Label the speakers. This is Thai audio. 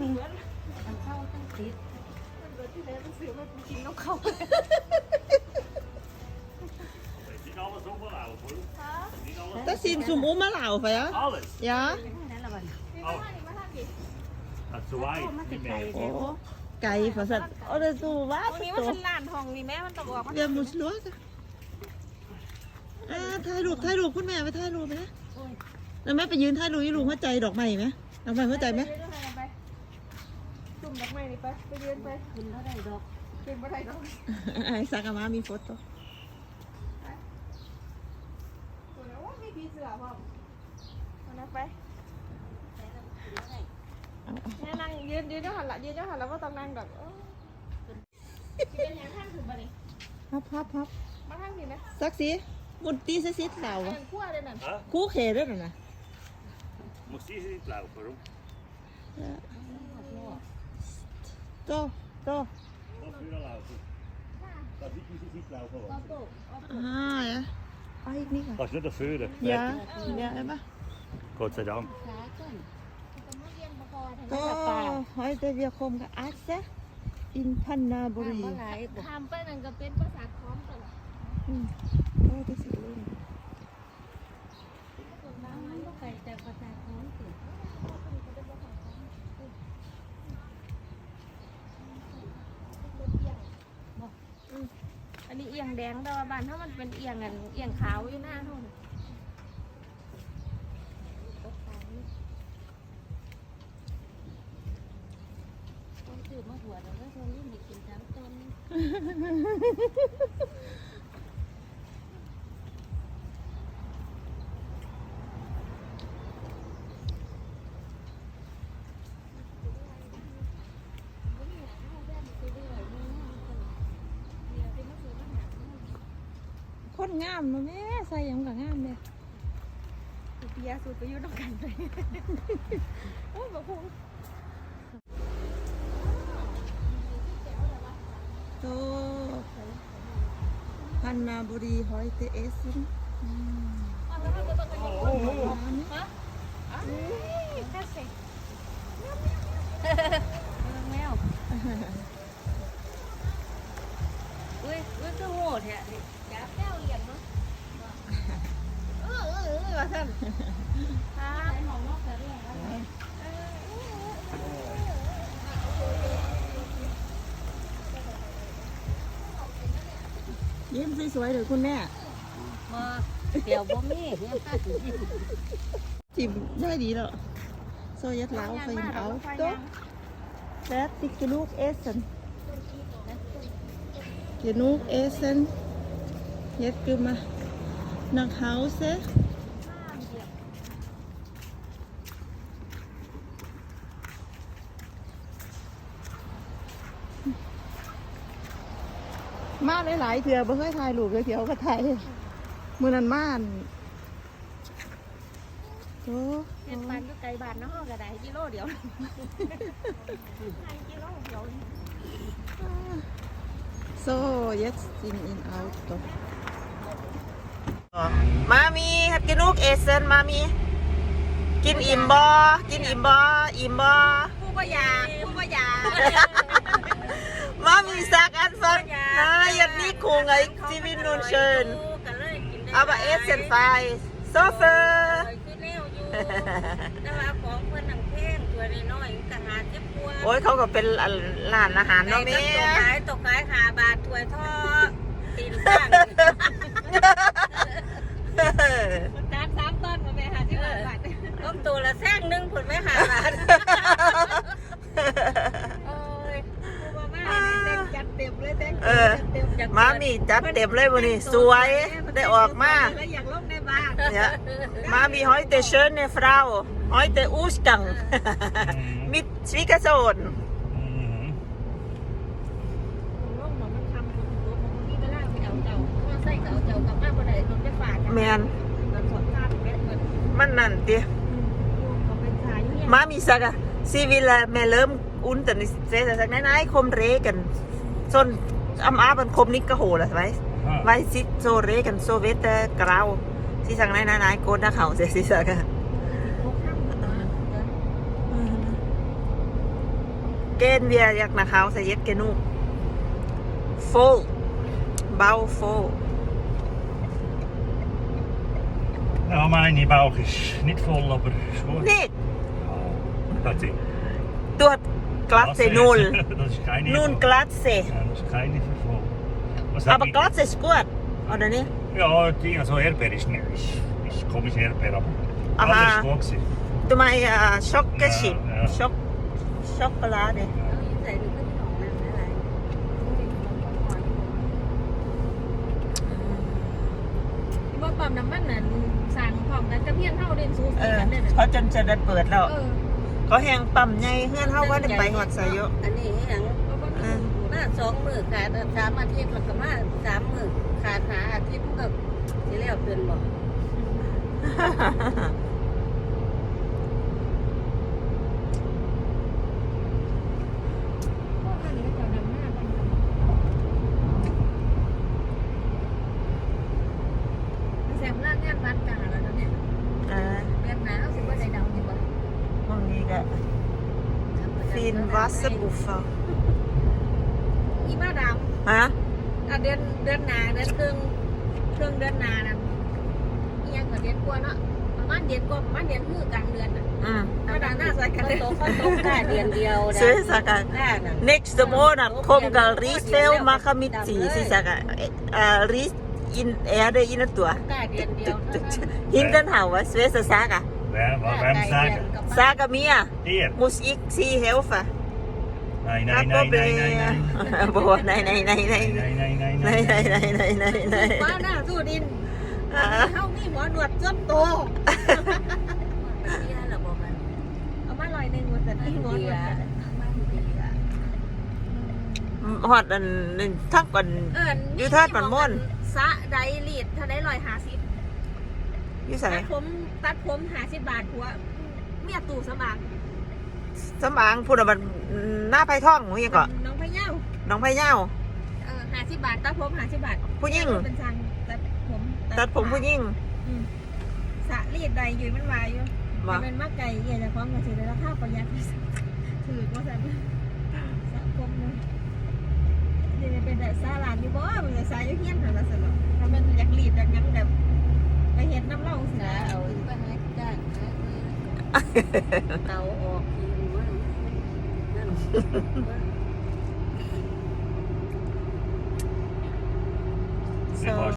Speaker 1: มีมันเข้าตั้งติด
Speaker 2: Niet alles opbouwen, hoor. Niet alles.
Speaker 3: แต่สินซุมอุ้มมาเหล่าไปอะ
Speaker 2: Alles.
Speaker 3: ยะ
Speaker 1: นั่นละบัด
Speaker 2: Oh. Dat is te wide. Niet meer.
Speaker 3: โอ้ไก่ฝาสัตว์เอาเดสูว่า
Speaker 4: ตรง
Speaker 3: สิ
Speaker 4: นี้
Speaker 3: โต
Speaker 4: มันเป็นลานทองนี่แม่มันต้องบอกมัน
Speaker 3: เดี๋ยวมุสลัวกันอ่าถ่ายรูปถ่ายรูปคุณแม่ไปถ่ายรูปไปนะแล้วแม่ไปยืนถ่ายรูปยี่รูปหัวใจดอกไม้ไหมดอกไม้หัวใจไหม
Speaker 4: จุ่ มดอกไม้นี่ไปไปเดินไป
Speaker 1: คุณเท่าไรดอก
Speaker 4: เป็นบ่ได้ดอก
Speaker 3: ไอ้สักอามามีโฟโต้
Speaker 4: ตัวนี้ว่ามีผีเสือพร้อมเอานะไปแม่นั่งยืนยืนเจ้าหันละยืนเจ้าหันแล้วว่าต้องนั่งดอกเออสิเป็นอย่างข้างถึงบ่นี่
Speaker 3: พับพับพับ
Speaker 4: มาข้างนี่นะ
Speaker 3: สักสีบุตตีสักสีเหล่า
Speaker 4: อัน
Speaker 3: วะ
Speaker 4: นั้นขั้วเลยนั่น
Speaker 2: Huh?
Speaker 3: คู่เขด้วยนะ
Speaker 2: Moest die niet laufen, waarom?
Speaker 3: โตโต
Speaker 2: Of nu al laufen? Dat die is niet laufen, hoor.
Speaker 3: อ่า ja ไปอีกนี่ค่ะ
Speaker 2: Dat is net een vuur.
Speaker 3: ยาอยาได้ปะ
Speaker 2: Godzijdank.
Speaker 1: ขาต้น
Speaker 3: ก็หอยเตเวียคมกับอาร์ตะอินพันนาบุรี
Speaker 1: เมื่อไรบอก
Speaker 4: ทำไปนั่นก็เป็นภาษาคอมตลอด
Speaker 3: อืมโอ้ที่สุดเลย
Speaker 1: น้ำมันก็ไปแต่ประชาชนสิ
Speaker 4: อันนี้ เอียงแดงแต่ว่าบ้านถ้ามันเป็นเอียงอันเอียงขาวอยู่หน้าเท่านั้น
Speaker 1: ต้นซื้อมาหัวแล้วก็ชนนี่มีกินทั้งต้น
Speaker 3: คนงามเนาะแม่ใส่หยังกับงามเลย
Speaker 4: สุเปียสูตรไปอยู่ต้องกันเลยโอ้ยบอกคุณ
Speaker 3: โตพันนาบุรีหอยเตเอสน
Speaker 4: แค่เสร็จ
Speaker 1: แมวอุ้ยอุ้ยคือโหดแท้
Speaker 4: ยาแก้วเหรียญเนาะเอว่าท่านครับ
Speaker 1: ของน
Speaker 3: ยิ้มสวยๆเลยคุณแม่
Speaker 1: มาเดี๋ยวบ่มีเนี่ย
Speaker 3: จิบได้ดีแล้วโซยัดเล้าไฟมเอาโตแซ่ติกลูกเอสเซนเกนูกเอสเซนย็ดกึมมานักเฮาเซ มาหลายๆเถื่อบ่เคยถ่ายรูปเลยเถื่อก็ถ่ายมือนั้นมาอั่นโต
Speaker 4: เห็นบ้านอยู่ไกลบ้านเนาะก็ได้กิโลเดียวให้กิโลเดียว
Speaker 3: So, jetzt in in Auto. Mami, hat genug Essen, Mami? กินอิ่มบอกินอิ่มบออิ่มบอ
Speaker 4: ผู้บ่อยากผู้บ่อยาก
Speaker 3: มามีสักอันฟังนะยันนี่คงไงจีวินนูนเชิญ
Speaker 1: กันเลยกินได้
Speaker 3: เอาบะเอสเซนไฟโซเฟอร์
Speaker 1: คือแนวอยู่แต่ว่าของเพิ่ นหนังแพงตัวน้อยๆก็หาเจ็บปวด
Speaker 3: โอ้ยเขาก็เป็นร้านอาหารเนาะแม่
Speaker 1: ตกขายตกขายหาบาทถ้วยทอดตีนตั้ง
Speaker 4: จานสามต้นมาไปหาที่บ้านบ้าน
Speaker 1: ต้มตัวละแซงหนึงผลไม่หาบาท
Speaker 4: โอ้ยผู้บ่มาเต็มจัดเต็มเลยเต็ม
Speaker 3: เออ
Speaker 4: เต็ม
Speaker 3: มามีจั ดเต็มเลยวันนี้สวยได้ออกมา
Speaker 4: แล้วอยากลงในบ้าน
Speaker 3: เนี่ยมามีหอยเตเชิญในฟราวหอยเตอูสกังมิดสวิกาโซน
Speaker 2: Mhm.
Speaker 4: ลงหมอมันทำตัวมันมีเวลาไปเอาเจ้ามาใส่เจ้าเจ้ากลับมาบ่ได้โดนไปฝากกัน
Speaker 3: แมน
Speaker 4: มันสอนทานแม่เงิน
Speaker 3: มันนั่นติ
Speaker 4: เขาเป็นชายอยู่เนี่ย
Speaker 3: มามีสักอะซีวิลแม่เริ่มอุ่นแต่ในเซสสักนายๆคมเรกันซน อำอาบันคมนิกกะโหละไว้
Speaker 2: Ah.
Speaker 3: ไว้ซิโซเรกันโซเวตกราวที่สังนายนายๆโกนหน้าเขาเสียสิสักอะ
Speaker 4: เขาข้ามมา
Speaker 3: Gehen wir jetzt nach Hause, jetzt genug. Voll. Bau voll.
Speaker 2: Ja, meine Bauch ist nicht voll, aber ist gut.
Speaker 3: Nicht.
Speaker 2: Ja, das ist
Speaker 3: Dort Glatze null.
Speaker 2: Das ist keine
Speaker 3: Nun
Speaker 2: voll.
Speaker 3: Glatze.
Speaker 2: Ja, das ist keine für voll. Was hab
Speaker 3: Aber
Speaker 2: ich-
Speaker 3: Glatze ist gut, oder nicht?
Speaker 2: Ja, die, also Erdbeer ist nicht, ist, ist komisch Erdbeer, aber
Speaker 3: Aha.
Speaker 2: alles ist gut gewesen.
Speaker 3: Du meinst äh, Schokochip.
Speaker 2: Ja, ja.
Speaker 3: Schok Schokolade.
Speaker 1: เอาอยู่ใส่ดูก็ไม่ออกนั่นอะไร
Speaker 4: ที่ว่าปั๊มน้ำมันน่ะสั่งพร้อมกันกับเพี้ยนเท่าเด่นสูสี
Speaker 3: เออ
Speaker 4: กันเด่น
Speaker 3: เขาจนจะได้เปิดแล้ว
Speaker 4: เออ
Speaker 3: เขาแหงปั๊มใหญ่เฮือนเฮาว่าได้ไปหอดสายโย
Speaker 1: อันนี้ให้หยัง
Speaker 4: เพราะว่า
Speaker 3: อ่า
Speaker 1: มาสองมือขาดสามอาทิตย์แล้วก็มาสามมือขาดหาอาทิตย์มันก็สิแล้วเดือนบอก
Speaker 4: พวกอันนี้ก็จะนำหน้าไปแสบร่างงานวัดกาแล้วนะเนี่ย
Speaker 3: เออ
Speaker 4: เดือนหนาวสิว่าใจดำอยู่บ่
Speaker 3: พวกนี้ก็ฟินวัสบุฟเฟล
Speaker 4: อีมาด
Speaker 3: ฮะำ
Speaker 4: อะเดือนเดือนหนาเดือนครึ่งครึ่งเดือนหนานะอีหยังกว่าเดือนกว่าเนาะประมาณเดือนกว่าประมาณเดือนคือกลางเดือนน่ะ
Speaker 3: อืม
Speaker 4: มาดามหน้าใส่กัน
Speaker 1: เขา
Speaker 4: เลย
Speaker 1: โตเขาโตกล้าเดือนเดียวนะ
Speaker 3: ซื้อสักกัน
Speaker 1: กล้าน่ะ
Speaker 3: next månad kommer Risfel maka mitt si si saka uh, Ris in erde in tua
Speaker 1: กล้าเดือนเดียวเท่านั้น
Speaker 3: hinten hawa svesa saka
Speaker 2: Wer, wa- wem sagen?
Speaker 3: saka mia
Speaker 2: Dir?
Speaker 3: muss ich sie helfen
Speaker 2: Nein,
Speaker 3: kein
Speaker 2: nein, nein,
Speaker 3: Problem
Speaker 2: nein, nein, nein.
Speaker 3: boah nein nein nein nein
Speaker 2: Nein, nein, nein, nein,
Speaker 3: nein
Speaker 2: nein.
Speaker 3: nein nein nein nein
Speaker 4: ฟ้า
Speaker 3: nein
Speaker 4: หน้าสู้ดิน
Speaker 3: อ่า
Speaker 4: เท่ามีหัวหนวดจนโต
Speaker 1: เดียวเราบอกกัน
Speaker 4: เอามาลอยหนึ่งวันแต่
Speaker 1: ไม่
Speaker 4: ที่หัวหน
Speaker 1: เดี
Speaker 4: วยด
Speaker 1: ไม่เดียว
Speaker 3: ฮอดอันทักกัน
Speaker 4: เออ
Speaker 3: อยู่ท่าปันม่อน
Speaker 4: สะไดลีดถ้าได้ลอยหาสิบ
Speaker 3: อยู่ไส
Speaker 4: ตัดผมตัดผมหาสิบบาทหัวเมียตู่สมาง
Speaker 3: สมางพูดว่าหน้าไผท่องหยังก็
Speaker 4: น้องพะเย้า
Speaker 3: น้องไผยาว
Speaker 4: เออหาสิบบาทตัดผมหาสิบบาท
Speaker 3: ผู้หญิง
Speaker 4: เป็นช่างตัดผม
Speaker 3: ตัดผมผู้หญิง
Speaker 4: อืมสะลีดใดอยู่มันวายอยู่
Speaker 3: บ่
Speaker 4: ถ้าเป็นมากไก่เยี่ยจะพร้อมกันสิได้ราคาประหยัดถือว่าสันสะผมเลยเดี๋ยวจะเป็นแต่ซาลานอยู่บ่มันจะสายอยู่เฮี้ยนหาละสนอกถ้ามันอยากลีดอยากหยังแบบไปเห็ดน้ำเล่าสิ
Speaker 1: นะ
Speaker 4: นะ
Speaker 1: เอาไปให้จ้าง เตาออกทีมันนั่น
Speaker 3: so